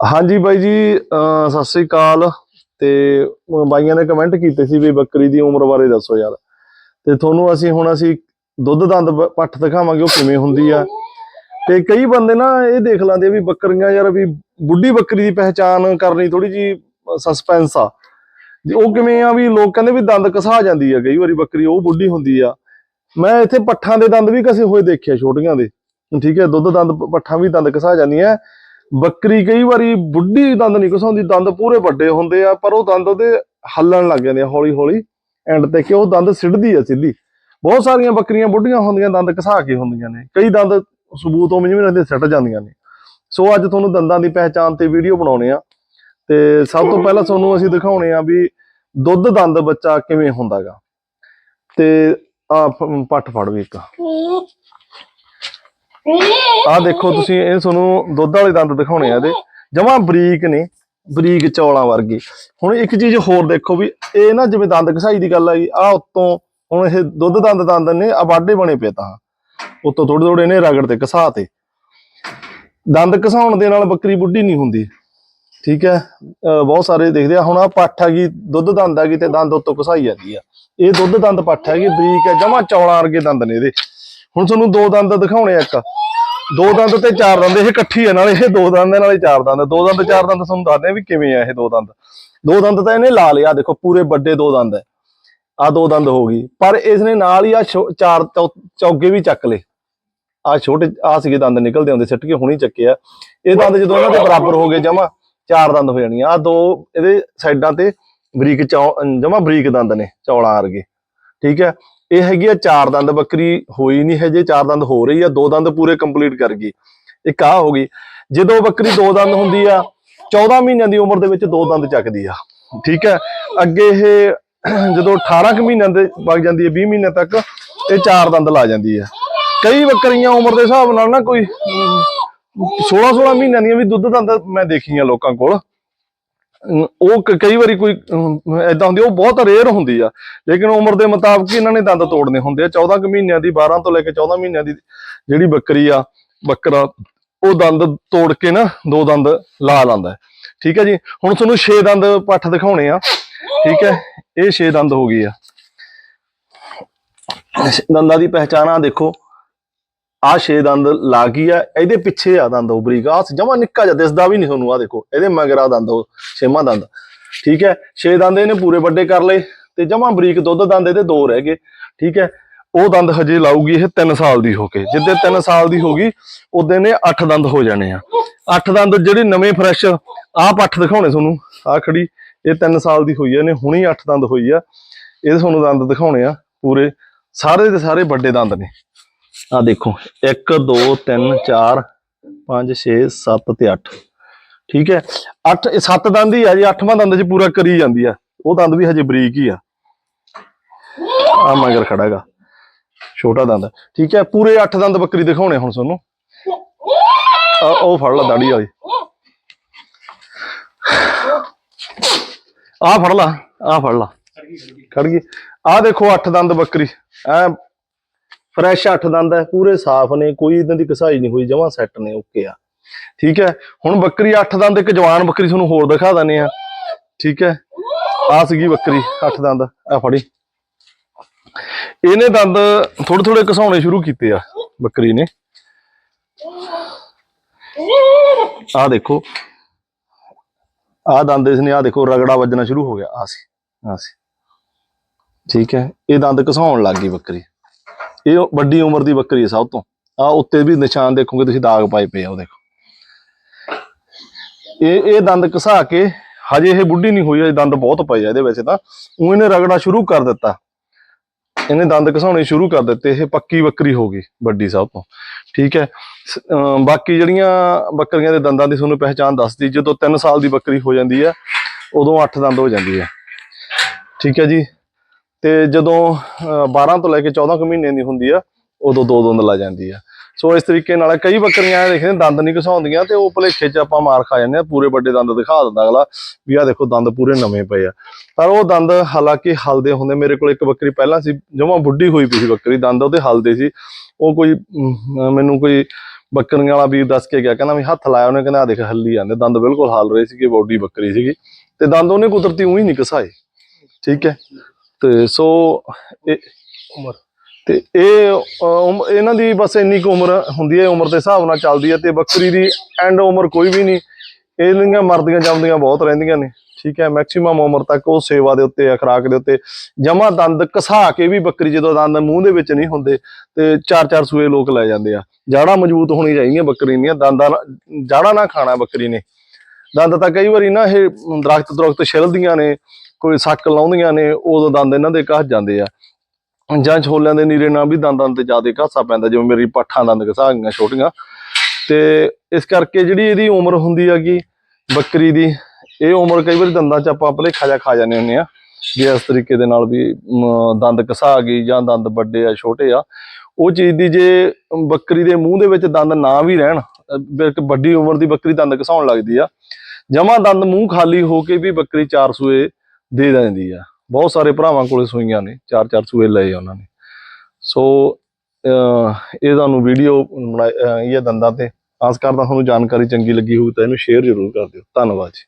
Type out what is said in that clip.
ਹਾਂਜੀ ਬਾਈ ਜੀ ਸਤਿ ਸ੍ਰੀ ਅਕਾਲ। ਤੇ ਬਾਈਆਂ ਨੇ ਕਮੈਂਟ ਕੀਤੇ ਸੀ ਵੀ ਬੱਕਰੀ ਦੀ ਉਮਰ ਬਾਰੇ ਦੱਸੋ ਯਾਰ। ਤੇ ਤੁਹਾਨੂੰ ਅਸੀਂ ਹੁਣ ਅਸੀਂ ਦੁੱਧ ਦੰਦ ਪੱਠ ਦਿਖਾਵਾਂਗੇ ਉਹ ਕਿਵੇਂ ਹੁੰਦੀ ਆ। ਤੇ ਕਈ ਬੰਦੇ ਨਾ ਇਹ ਦੇਖ ਲੈਂਦੇ ਵੀ ਬੱਕਰੀਆਂ ਯਾਰ ਵੀ ਬੁੱਢੀ ਬੱਕਰੀ ਦੀ ਪਹਿਚਾਨ ਕਰਨੀ ਥੋੜੀ ਜੀ ਸਸਪੈਂਸ ਆ। ਉਹ ਕਿਵੇਂ ਆ ਵੀ ਲੋਕ ਕਹਿੰਦੇ ਵੀ ਦੰਦ ਕਸਾ ਜਾਂਦੀ ਆ, ਕਈ ਵਾਰੀ ਬੱਕਰੀ ਉਹ ਬੁੱਢੀ ਹੁੰਦੀ ਆ। ਮੈਂ ਇੱਥੇ ਪੱਠਾਂ ਦੇ ਦੰਦ ਵੀ ਕਸੇ ਹੋਏ ਦੇਖਿਆ ਛੋਟੀਆਂ ਦੇ। ਠੀਕ ਹੈ, ਦੁੱਧ ਦੰਦ, ਪੱਠਾਂ ਵੀ ਦੰਦ ਕਸਾ ਜਾਂਦੀਆਂ। ਬੱਕਰੀ ਕਈ ਵਾਰੀ ਬੁੱਢੀ ਦੰਦ ਨਹੀਂ ਘਸਾਉਂਦੀ, ਦੰਦ ਪੂਰੇ ਵੱਡੇ ਹੁੰਦੇ ਆ, ਪਰ ਉਹ ਦੰਦ ਉਹਦੇ ਹੱਲਣ ਲੱਗ ਜਾਂਦੇ ਆ ਹੌਲੀ ਹੌਲੀ ਐਂਡ ਤੇ ਕਿ ਉਹ ਦੰਦ ਸਿੱਧਦੀ ਆ ਸਿੱਧੀ। ਬਹੁਤ ਸਾਰੀਆਂ ਬੱਕਰੀਆਂ ਬੁੱਢੀਆਂ ਹੁੰਦੀਆਂ, ਦੰਦ ਘਸਾ ਕੇ ਹੁੰਦੀਆਂ ਨੇ। ਕਈ ਦੰਦ ਸਬੂਤ ਉਹ ਜਿਵੇਂ ਰਹਿੰਦੇ, ਸਿੱਟ ਜਾਂਦੀਆਂ ਨੇ। ਸੋ ਅੱਜ ਤੁਹਾਨੂੰ ਦੰਦਾਂ ਦੀ ਪਹਿਚਾਣ ਤੇ ਵੀਡੀਓ ਬਣਾਉਣੇ ਆ। ਤੇ ਸਭ ਤੋਂ ਪਹਿਲਾਂ ਤੁਹਾਨੂੰ ਅਸੀਂ ਦਿਖਾਉਣੇ ਆ ਵੀ ਦੁੱਧ ਦੰਦ ਬੱਚਾ ਕਿਵੇਂ ਹੁੰਦਾਗਾ। ਤੇ ਆ ਪੱਠ ਫੜ ਵੀ ਇੱਕ। ਆ ਦੇਖੋ ਤੁਸੀਂ, ਇਹ ਤੁਹਾਨੂੰ ਦੁੱਧ ਵਾਲੇ ਦੰਦ ਦਿਖਾਉਣੇ ਆ ਇਹਦੇ। ਜਮਾਂ ਬਰੀਕ ਨੇ, ਬਰੀਕ ਚੌਲਾਂ ਵਰਗੇ। ਹੁਣ ਇੱਕ ਚੀਜ਼ ਹੋਰ ਦੇਖੋ ਵੀ, ਇਹ ਨਾ ਜਿਵੇਂ ਦੰਦ ਘਸਾਈ ਦੀ ਗੱਲ ਆਈ ਆ ਉੱਤੋਂ ਹੁਣ ਇਹ ਦੁੱਧ ਦੰਦ ਦੰਦ ਨੇ ਆਬਾਡੇ ਬਣੇ ਪਏ ਤਾਂ। ਉੱਤੋਂ ਥੋੜੇ ਥੋੜੇ ਨੇ ਰਗੜ ਤੇ ਘਸਾ ਤੇ। ਦੰਦ ਘਸਾਉਣ ਦੇ ਨਾਲ ਬੱਕਰੀ ਬੁੱਢੀ ਨਹੀਂ ਹੁੰਦੀ। ਠੀਕ ਹੈ, ਅਹ ਬਹੁਤ ਸਾਰੇ ਦੇਖਦੇ ਆ, ਹੁਣ ਆ ਪੱਠ ਹੈਗੀ, ਦੁੱਧ ਦੰਦ ਹੈਗੀ ਤੇ ਦੰਦ ਉੱਤੋਂ ਘਸਾਈ ਜਾਂਦੀ ਆ। ਇਹ ਦੁੱਧ ਦੰਦ ਪੱਠ ਹੈਗੀ, ਬਰੀਕ ਹੈ, ਜਮਾ ਚੌਲਾਂ ਵਰਗੇ ਦੰਦ ਨੇ ਇਹਦੇ। ਹੁਣ ਤੁਹਾਨੂੰ ਦੋ ਦੰਦ ਦਿਖਾਉਣੇ ਆ ਇੱਕ। ਦੋ ਦੰਦ ਤੇ ਚਾਰ ਦੰਦ, ਇਹ ਇਕੱਠੀ ਆ, ਨਾਲੇ ਇਹ ਦੋ ਦੰਦ, ਨਾਲੇ ਚਾਰ ਦੰਦ। ਦੋ ਦੰਦ, ਚਾਰ ਦੰਦ ਤੁਹਾਨੂੰ ਦੱਸਦੇ ਆ ਵੀ ਕਿਵੇਂ ਆ ਇਹ ਦੋ ਦੰਦ। ਦੋ ਦੰਦ ਤਾਂ ਇਹਨੇ ਲਾ ਲਿਆ ਦੇਖੋ, ਪੂਰੇ ਵੱਡੇ ਦੋ ਦੰਦ ਹੈ ਆ ਦੋ ਦੰਦ ਹੋ ਗਈ। ਪਰ ਇਸ ਨੇ ਨਾਲ ਹੀ ਆ ਚਾਰ ਚੌ- ਚੌਗੇ ਵੀ ਚੱਕ ਲਏ। ਆ ਛੋਟੇ ਆ ਸੀਗੇ ਦੰਦ ਨਿਕਲਦੇ ਹੁੰਦੇ, ਸਿੱਟ ਕੇ ਹੁਣੀ ਚੱਕੇ ਆ। ਇਹ ਦੰਦ ਜਦੋਂ ਇਹਨਾਂ ਦੇ ਬਰਾਬਰ ਹੋ ਗਏ, ਜਮਾ ਚਾਰ ਦੰਦ ਹੋ ਜਾਣੀਆਂ। ਆ ਦੋ ਇਹਦੇ ਸਾਈਡਾਂ ਤੇ ਬਰੀਕ ਜਮਾ ਬਰੀਕ ਦੰਦ ਨੇ, ਚੌਲਾਂ ਵਰਗੇ। ਠੀਕ ਹੈ ਇਹ ਹੈਗੀ ਆ ਚਾਰ ਦੰਦ ਬੱਕਰੀ, ਹੋਈ ਨਹੀਂ ਹਜੇ, ਚਾਰ ਦੰਦ ਹੋ ਰਹੀ ਆ, ਦੋ ਦੰਦ ਪੂਰੇ ਕੰਪਲੀਟ ਕਰ ਗਈ। ਇੱਕ ਆ ਹੋ ਗਈ, ਜਦੋਂ ਬੱਕਰੀ ਦੋ ਦੰਦ ਹੁੰਦੀ ਆ 14 ਮਹੀਨਿਆਂ ਦੀ ਉਮਰ ਦੇ ਵਿੱਚ ਦੋ ਦੰਦ ਚੱਕਦੀ ਆ। ਠੀਕ ਹੈ, ਅੱਗੇ ਇਹ ਜਦੋਂ 18 ਕੁ ਮਹੀਨਿਆਂ ਦੇ ਵਗ ਜਾਂਦੀ ਹੈ 20 ਮਹੀਨਿਆਂ ਤੱਕ, ਇਹ ਚਾਰ ਦੰਦ ਲਾ ਜਾਂਦੀ ਹੈ ਕਈ ਬੱਕਰੀਆਂ ਉਮਰ ਦੇ ਹਿਸਾਬ ਨਾਲ ਨਾ ਕੋਈ 16 16 ਮਹੀਨਿਆਂ ਦੀਆਂ ਵੀ ਦੁੱਧ ਦੰਦ ਮੈਂ ਦੇਖੀਆਂ ਲੋਕਾਂ ਕੋਲ। ਉਹ ਕਈ ਵਾਰੀ ਕੋਈ ਐਦਾਂ ਹੁੰਦੀ ਆ, ਉਹ ਬਹੁਤ ਰੇਅਰ ਹੁੰਦੀ ਆ। ਲੇਕਿਨ ਉਮਰ ਦੇ ਮੁਤਾਬਕ ਇਹਨਾਂ ਨੇ ਦੰਦ ਤੋੜਨੇ ਹੁੰਦੇ ਆ। 14 ਕੁ ਮਹੀਨਿਆਂ ਦੀ 12 ਤੋਂ ਲੈ ਕੇ 14 ਮਹੀਨਿਆਂ ਦੀ ਜਿਹੜੀ ਬੱਕਰੀ ਆ ਬੱਕਰਾ ਉਹ ਦੰਦ ਤੋੜ ਕੇ ਨਾ ਦੋ ਦੰਦ ਲਾ ਲਾਂਦਾ ਠੀਕ ਹੈ ਜੀ? ਹੁਣ ਤੁਹਾਨੂੰ 6 ਦੰਦ ਪੱਠ ਦਿਖਾਉਣੇ ਆ। ਠੀਕ ਹੈ? ਇਹ 6 ਦੰਦ ਹੋ ਗਈ ਆ। ਦੰਦਾਂ ਦੀ ਪਹਿਚਾਣ ਆ ਦੇਖੋ। ਆ ਛੇ ਦੰਦ ਲਾ ਗਈ ਆ, ਇਹਦੇ ਪਿੱਛੇ ਆ ਦੰਦ ਉਹ ਬਰੀਕ ਆ ਜਮਾ ਨਿੱਕਾ ਜਿਹਾ, ਦਿਸਦਾ ਵੀ ਨਹੀਂ ਤੁਹਾਨੂੰ ਆ ਦੇਖੋ, ਇਹਦੇ ਮਗਰ ਆ ਦੰਦ, ਉਹ ਛੇਵਾਂ ਦੰਦ, ਠੀਕ ਹੈ? ਛੇ ਦੰਦ ਇਹਨੇ ਪੂਰੇ ਵੱਡੇ ਕਰ ਲਏ ਤੇ ਜਮਾ ਬਰੀਕ ਦੁੱਧ ਦੰਦ ਇਹਦੇ ਦੋ ਰਹਿ ਗਏ, ਠੀਕ ਹੈ? ਉਹ ਦੰਦ ਹਜੇ ਲਾਊਗੀ ਇਹ 3 ਸਾਲ ਦੀ ਹੋ ਕੇ, ਜਿੱਦੇ 3 ਸਾਲ ਦੀ ਹੋ ਗਈ, ਉਹਦੇ ਨੇ 8 ਦੰਦ ਹੋ ਜਾਣੇ ਆ। 8 ਦੰਦ ਜਿਹੜੇ ਨਵੇਂ ਫਰੈਸ਼ ਆਹ ਪੱਠ ਦਿਖਾਉਣੇ ਤੁਹਾਨੂੰ ਆ ਖੜੀ, ਇਹ 3 ਸਾਲ ਦੀ ਹੋਈ ਆ, ਇਹਨੇ ਹੁਣੀ 8 ਦੰਦ ਹੋਈ ਆ, ਇਹ ਤੁਹਾਨੂੰ ਦੰਦ ਦਿਖਾਉਣੇ ਆ ਪੂਰੇ, ਸਾਰੇ ਦੇ ਸਾਰੇ ਵੱਡੇ ਦੰਦ ਨੇ। ਆ ਦੇਖੋ 1 2 3 4 5 6 7 ਤੇ 8 ਠੀਕ ਹੈ? 8 ਇਹ 7 ਦੰਦ ਹੀ ਆ ਜੀ 8ਵਾਂ ਦੰਦ ਚ ਪੂਰਾ ਕਰੀ ਜਾਂਦੀ ਆ। ਉਹ ਦੰਦ ਵੀ ਹਜੇ ਬਰੀਕ ਹੀ ਆ। ਆ ਮਗਰ ਖੜਾਗਾ ਛੋਟਾ ਦੰਦ। ਠੀਕ ਹੈ? ਪੂਰੇ 8 ਦੰਦ ਬੱਕਰੀ ਦਿਖਾਉਣੇ ਹੁਣ ਤੁਹਾਨੂੰ। ਉਹ ਫੜ ਲਾ ਦਾੜੀ ਵਾਲੀ। ਆ ਫੜ ਲਾ ਆ ਫੜ ਲਾ। ਖੜ ਗਈ ਆ ਦੇਖੋ 8 ਦੰਦ ਬੱਕਰੀ। ਐ ਫਰੈਸ਼ ਅੱਠ ਦੰਦ ਹੈ, ਪੂਰੇ ਸਾਫ਼ ਨੇ, ਕੋਈ ਇਦਾਂ ਦੀ ਕਸਾਈ ਨਹੀਂ ਹੋਈ, ਜਮਾਂ ਸੈੱਟ ਨੇ ਓਕੇ ਆ। ਠੀਕ ਹੈ, ਹੁਣ ਬੱਕਰੀ ਅੱਠ ਦੰਦ, ਇੱਕ ਜਵਾਨ ਬੱਕਰੀ ਤੁਹਾਨੂੰ ਹੋਰ ਦਿਖਾ ਦਨੇ ਆ ਠੀਕ ਹੈ, ਆ ਸੀਗੀ ਬੱਕਰੀ, ਅੱਠ ਦੰਦ, ਆ ਫੜੀ। ਇਹਨੇ ਦੰਦ ਥੋੜੇ ਥੋੜੇ ਘਸਾਉਣੇ ਸ਼ੁਰੂ ਕੀਤੇ ਆ, ਬੱਕਰੀ ਨੇ। ਆ ਦੇਖੋ ਆ ਦੰਦ ਇਸਨੇ ਆ ਦੇਖੋ, ਰਗੜਾ ਵੱਜਣਾ ਸ਼ੁਰੂ ਹੋ ਗਿਆ ਆ ਸੀ ਆ ਸੀ। ਠੀਕ ਹੈ, ਇਹ ਦੰਦ ਘਸਾਉਣ ਲੱਗ ਗਈ ਬੱਕਰੀ। ਇਹ ਵੱਡੀ ਉਮਰ ਦੀ ਬੱਕਰੀ ਹੈ ਸਭ ਤੋਂ। ਆ ਉੱਤੇ ਵੀ ਨਿਸ਼ਾਨ ਦੇਖੋਗੇ, ਤੁਸੀਂ ਦਾਗ ਪਾਏ ਪਏ ਆ, ਉਹ ਦੇਖੋ। ਇਹ ਇਹ ਦੰਦ ਘਸਾ ਕੇ ਹਜੇ ਇਹ ਬੁੱਢੀ ਨਹੀਂ ਹੋਈ ਇਹ ਦੰਦ ਬਹੁਤ ਪਏ ਆ ਇਹਦੇ ਵਿੱਚ ਤਾਂ। ਉਹ ਇਹਨੇ ਰਗੜਾ ਸ਼ੁਰੂ ਕਰ ਦਿੱਤਾ। ਇਹਨੇ ਦੰਦ ਘਸਾਉਣੇ ਸ਼ੁਰੂ ਕਰ ਦਿੱਤੇ, ਇਹ ਪੱਕੀ ਬੱਕਰੀ ਹੋ ਗਈ, ਵੱਡੀ ਸਭ ਤੋਂ। ਠੀਕ ਹੈ। ਸ- ਬਾਕੀ ਜਿਹੜੀਆਂ ਬੱਕਰੀਆਂ ਦੇ ਦੰਦਾਂ ਦੀ ਤੁਹਾਨੂੰ ਪਹਿਚਾਨ ਦੱਸਦੀ, ਜਦੋਂ 3 ਸਾਲ ਦੀ ਬੱਕਰੀ ਹੋ ਜਾਂਦੀ ਹੈ, ਉਦੋਂ 8 ਦੰਦ ਹੋ ਜਾਂਦੀ ਹੈ। ਠੀਕ ਹੈ ਜੀ। ਤੇ ਜਦੋਂ ਅਹ, 12 ਤੋਂ ਲੈ ਕੇ 14 ਕੁ ਮਹੀਨੇ ਦੀ ਹੁੰਦੀ ਆ ਉਦੋਂ ਦੋ ਦੰਦ ਲਾ ਜਾਂਦੀ ਆ। ਸੋ ਇਸ ਤਰੀਕੇ ਨਾਲ ਕਈ ਬੱਕਰੀਆਂ ਦੇਖਦੇ ਦੰਦ ਨਹੀਂ ਘਸਾਉਂਦੀਆਂ ਤੇ ਉਹ ਭਲੇਖੇ 'ਚ ਆਪਾਂ ਮਾਰ ਖਾ ਜਾਂਦੇ ਆ ਪੂਰੇ ਵੱਡੇ ਦੰਦ ਦਿਖਾ ਦਿੰਦਾ ਅਗਲਾ ਵੀ ਆ ਦੇਖੋ ਦੰਦ ਪੂਰੇ ਨਵੇਂ ਪਏ ਆ। ਪਰ ਉਹ ਦੰਦ ਹਾਲਾਂਕਿ ਹਲਦੇ ਹੁੰਦੇ ਮੇਰੇ ਕੋਲ ਇੱਕ ਬੱਕਰੀ ਪਹਿਲਾਂ ਸੀ ਜਮਾਂ ਬੁੱਢੀ ਹੋਈ ਪਈ ਸੀ ਬੱਕਰੀ ਦੰਦ ਉਹਦੇ ਹਲਦੇ ਸੀ। ਉਹ ਕੋਈ ਮੈਨੂੰ ਕੋਈ ਬੱਕਰੀਆਂ ਵਾਲਾ ਵੀਰ ਦੱਸ ਕੇ ਗਿਆ ਕਹਿੰਦਾ ਵੀ ਹੱਥ ਲਾਇਆ ਉਹਨੇ ਕਹਿੰਦਾ ਆ ਦੇਖ ਹੱਲੀ ਜਾਂਦੇ ਦੰਦ ਬਿਲਕੁਲ ਹਾਲ ਰਹੇ ਸੀਗੇ ਬੋਡੀ ਬੱਕਰੀ ਸੀਗੀ ਤੇ ਦੰਦ ਉਹਨੇ ਕੁਦਰਤੀ ਉਹੀ ਨਹੀਂ ਘਸਾਏ। ਠੀਕ ਹੈ। ਤੇ ਸੋ ਇਹ ਉਮਰ। ਤੇ ਇਹ ਇਹਨਾਂ ਦੀ ਬਸ ਇੰਨੀ ਕੁ ਉਮਰ ਹੁੰਦੀ ਹੈ ਉਮਰ ਦੇ ਹਿਸਾਬ ਨਾਲ ਚੱਲਦੀ ਹੈ ਤੇ ਬੱਕਰੀ ਦੀ ਐਂਡ ਉਮਰ ਕੋਈ ਵੀ ਨਹੀਂ। ਇਹਦੀਆਂ ਮਰਦੀਆਂ ਜੰਮਦੀਆਂ ਬਹੁਤ ਰਹਿੰਦੀਆਂ ਨੇ ਠੀਕ ਹੈ ਮੈਕਸਿਮਮ ਉਮਰ ਤੱਕ ਉਹ ਸੇਵਾ ਦੇ ਉੱਤੇ ਖਰਾਕ ਦੇ ਉੱਤੇ ਜਮਾ ਦੰਦ ਘਸਾ ਕੇ ਵੀ ਬੱਕਰੀ ਜਦੋਂ ਦੰਦ ਮੂੰਹ ਦੇ ਵਿੱਚ ਨਹੀਂ ਹੁੰਦੇ ਤੇ ਚਾਰ ਚਾਰ ਸੂਏ ਲੋਕ ਲੈ ਜਾਂਦੇ ਆ। ਜਾੜਾ ਮਜ਼ਬੂਤ ਹੋਣੀ ਚਾਹੀਦੀਆਂ ਬੱਕਰੀ ਦੀਆਂ ਦੰਦਾਂ ਜਾੜਾ ਨਾ ਖਾਣਾ ਬੱਕਰੀ ਨੇ। ਦੰਦ ਤਾਂ ਕਈ ਵਾਰੀ ਨਾ ਇਹ ਦਰਖਤ ਦਰਖਤ ਛਿਲਦੀਆਂ ਨੇ ਕੋਈ ਸੱਕ ਲਾਉਂਦੀਆਂ ਨੇ ਉਦੋਂ ਦੰਦ ਇਹਨਾਂ ਦੇ ਘਸ ਜਾਂਦੇ ਆ। ਜਾਂ ਛੋਲਿਆਂ ਦੇ ਨੀਰੇ ਨਾਲ ਵੀ ਦੰਦਾਂ ਤੇ ਜ਼ਿਆਦਾ ਘਾਸਾ ਪੈਂਦਾ ਜਿਵੇਂ ਮੇਰੀ ਪੱਠਾਂ ਦੰਦ ਘਸਾ ਗਈਆਂ ਛੋਟੀਆਂ। ਤੇ ਇਸ ਕਰਕੇ ਜਿਹੜੀ ਇਹਦੀ ਉਮਰ ਹੁੰਦੀ ਹੈਗੀ ਬੱਕਰੀ ਦੀ ਇਹ ਉਮਰ ਕਈ ਵਾਰੀ ਦੰਦਾਂ 'ਚ ਆਪਾਂ ਭਲੇਖਾ ਜਿਹਾ ਖਾ ਜਾਂਦੇ ਹੁੰਦੇ ਆ ਵੀ ਇਸ ਤਰੀਕੇ ਦੇ ਨਾਲ ਵੀ ਮ, ਦੰਦ ਘਸਾ ਗਈ ਜਾਂ ਦੰਦ ਵੱਡੇ ਆ ਛੋਟੇ ਆ ਉਹ ਚੀਜ਼ ਦੀ ਜੇ ਬੱਕਰੀ ਦੇ ਮੂੰਹ ਦੇ ਵਿੱਚ ਦੰਦ ਨਾ ਵੀ ਰਹਿਣ ਇੱਕ ਵੱਡੀ ਉਮਰ ਦੀ ਬੱਕਰੀ ਦੰਦ ਘਸਾਉਣ ਲੱਗਦੀ ਆ ਜਮਾ ਦੰਦ ਮੂੰਹ ਖਾਲੀ ਹੋ ਕੇ ਵੀ ਬੱਕਰੀ ਚਾਰ ਸੂਏ ਦੇ ਦਿੰਦੀ ਆ। ਬਹੁਤ ਸਾਰੇ ਭਰਾਵਾਂ ਕੋਲੇ ਸੂਈਆਂ ਨੇ, ਚਾਰ ਚਾਰ ਸੂਏ ਲਏ ਉਹਨਾਂ ਨੇ। ਸੋ ਇਹ ਤੁਹਾਨੂੰ ਵੀਡੀਓ ਇਹ ਦੰਦਾਂ ਤੇ। ਆਸ ਕਰਦਾ ਤੁਹਾਨੂੰ ਜਾਣਕਾਰੀ ਚੰਗੀ ਲੱਗੀ ਹੋਊ ਤਾਂ ਇਹਨੂੰ ਸ਼ੇਅਰ ਜ਼ਰੂਰ ਕਰ ਦਿਓ। ਧੰਨਵਾਦ ਜੀ।